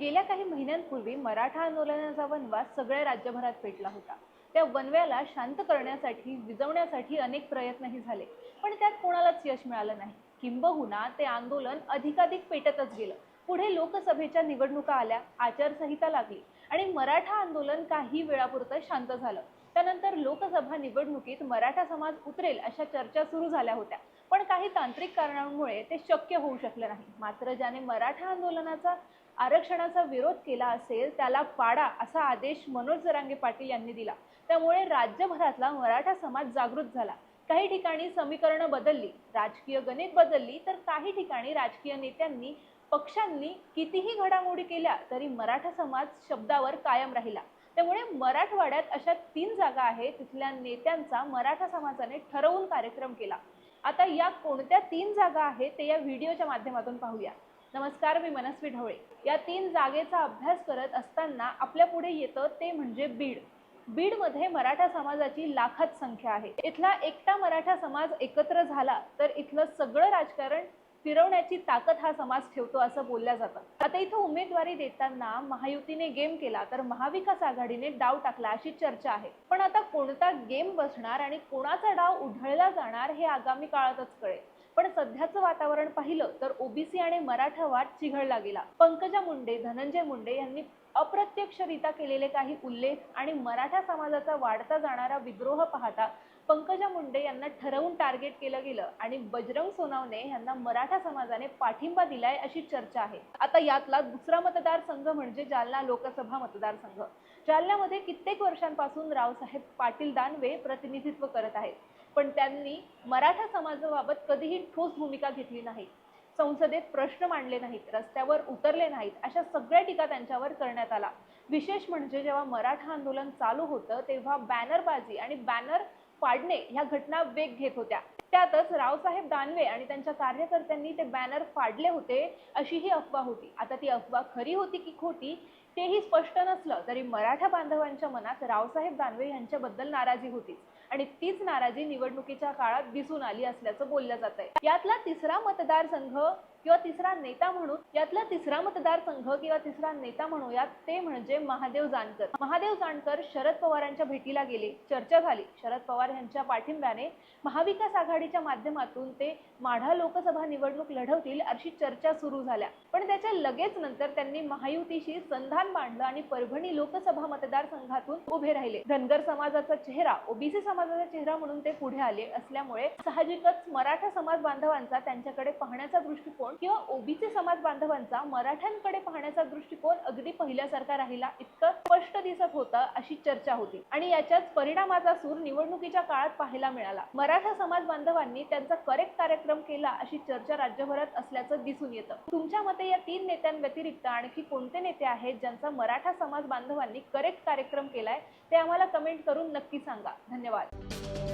गेल्या काही महिन्यांपूर्वी मराठा आंदोलनाचा वनवास सगळ्या राज्यभरात पेटला होता. त्या वनव्याला शांत करण्यासाठी विजवण्यासाठी अनेक प्रयत्नही झाले. पण त्यात कोणालाच यश मिळालं नाही. किंबहुना ते आंदोलन अधिकाधिक पेटतच गेलं. पुढे लोकसभेच्या निवडणुका आल्या आचारसंहिता लागली आणि मराठा आंदोलन काही वेळापुरतं शांत झालं. त्यानंतर लोकसभा निवडणुकीत मराठा समाज उतरेल अशा चर्चा सुरू झाल्या होत्या. पण काही तांत्रिक कारणांमुळे ते शक्य होऊ शकलं नाही. मात्र ज्याने मराठा आंदोलनाचा आरक्षणाचा विरोध केला असेल त्याला पाडा असा आदेश मनोज जरांगे पाटील यांनी दिला. त्यामुळे राज्यभरातला मराठा समाज जागृत झाला. काही ठिकाणी समीकरणं बदलली राजकीय गणित बदलली तर काही ठिकाणी राजकीय नेत्यांनी पक्षांनी कितीही घडामोडी केल्या तरी मराठा समाज शब्दावर कायम राहिला. त्यामुळे मराठवाड्यात अशा तीन जागा आहेत तिथल्या नेत्यांचा मराठा समाजाने ठरवून कार्यक्रम केला. आता या कोणत्या तीन जागा आहेत ते या व्हिडिओच्या माध्यमातून पाहूया. नमस्कार मी मनस्वी ढवळे. या तीन जागेचा अभ्यास करत असताना आपल्या पुढे येतं ते म्हणजे बीड. बीडमध्ये मराठा समाजाची लाखात संख्या आहे. इथला एकटा मराठा समाज एकत्र झाला तर इथलं सगळं राजकारण फिरवण्याची ताकद हा समाज ठेवतो असं बोलल्या जातं. आता इथं उमेदवारी देताना महायुतीने गेम केला तर महाविकास आघाडीने डाव टाकला अशी चर्चा आहे. पण आता कोणता गेम बसणार आणि कोणाचा डाव उधळला जाणार हे आगामी काळातच कळेल. पण सध्याचं वातावरण पाहिलं तर ओबीसी आणि मराठा वाद चिघळला गेला. पंकजा मुंडे धनंजय मुंडे यांनी अप्रत्यक्षरित्या केलेले काही उल्लेख आणि मराठा समाजाचा वाढता जाणारा विद्रोह पाहता पंकजा मुंडे यांना ठरवून टार्गेट केलं गेलं आणि बजरंग सोनावणे यांना मराठा समाजाने पाठिंबा दिलाय अशी चर्चा आहे. आता यातला दुसरा मतदारसंघ म्हणजे जालना लोकसभा मतदारसंघ. जालन्यामध्ये कित्येक वर्षांपासून रावसाहेब पाटील दानवे प्रतिनिधित्व करत आहेत. पण त्यांनी मराठा समाजाबाबत कधीही ठोस भूमिका घेतली नाही. संसदेत प्रश्न मांडले नाहीत रस्त्यावर उतरले नाहीत अशा सगळ्या टीका त्यांच्यावर करण्यात आला. विशेष म्हणजे जेव्हा मराठा आंदोलन चालू होतं तेव्हा बॅनरबाजी आणि बॅनर फाडणे ह्या घटना वेग घेत होत्या. त्यातच रावसाहेब दानवे आणि त्यांच्या कार्यकर्त्यांनी ते बॅनर फाडले होते अशी ही अफवा होती. आता ती अफवा खरी होती की खोटी तेही स्पष्ट नसलं तरी मराठा बांधवांच्या मनात रावसाहेब दानवे यांच्याबद्दल नाराजी होती आणि तीच नाराजी निवडणुकीच्या काळात दिसून आली असल्याचं बोललं जात आहे यातला तिसरा मतदारसंघ किंवा तिसरा नेता म्हणून यातला तिसरा मतदारसंघ किंवा तिसरा नेता म्हणूयात ते म्हणजे महादेव जानकर. महादेव जानकर शरद पवारांच्या भेटीला गेले चर्चा झाली. शरद पवार यांच्या पाठिंब्याने महाविकास आघाडीच्या माध्यमातून ते माढा लोकसभा निवडणूक लढवतील अशी चर्चा सुरू झाल्या. पण त्याच्या लगेच नंतर त्यांनी महायुतीशी संधा आव्हान मांडलं आणि परभणी लोकसभा मतदारसंघातून उभे राहिले. धनगर समाजाचा चेहरा ओबीसी समाजाचा चेहरा म्हणून ते पुढे आले असल्यामुळे साहजिकच मराठा समाज बांधवांचा त्यांच्याकडे पाहण्याचा दृष्टिकोन किंवा ओबीसी समाज बांधवांचा मराठ्यांकडे पाहण्याचा दृष्टिकोन अगदी पहिल्यासारखा राहिला इतकं स्पष्ट दिसत होतं अशी चर्चा होती. आणि याच्याच परिणामाचा सूर निवडणुकीच्या काळात पाहायला मिळाला. मराठा समाज बांधवांनी त्यांचा करेक्ट कार्यक्रम केला अशी चर्चा राज्यभरात असल्याचं दिसून येतं. तुमच्या मते या तीन नेत्यांव्यतिरिक्त आणखी कोणते नेते आहेत ज्यांचा मराठा समाज बांधवांनी करेक्ट कार्यक्रम केलाय ते आम्हाला कमेंट करून नक्की सांगा. धन्यवाद.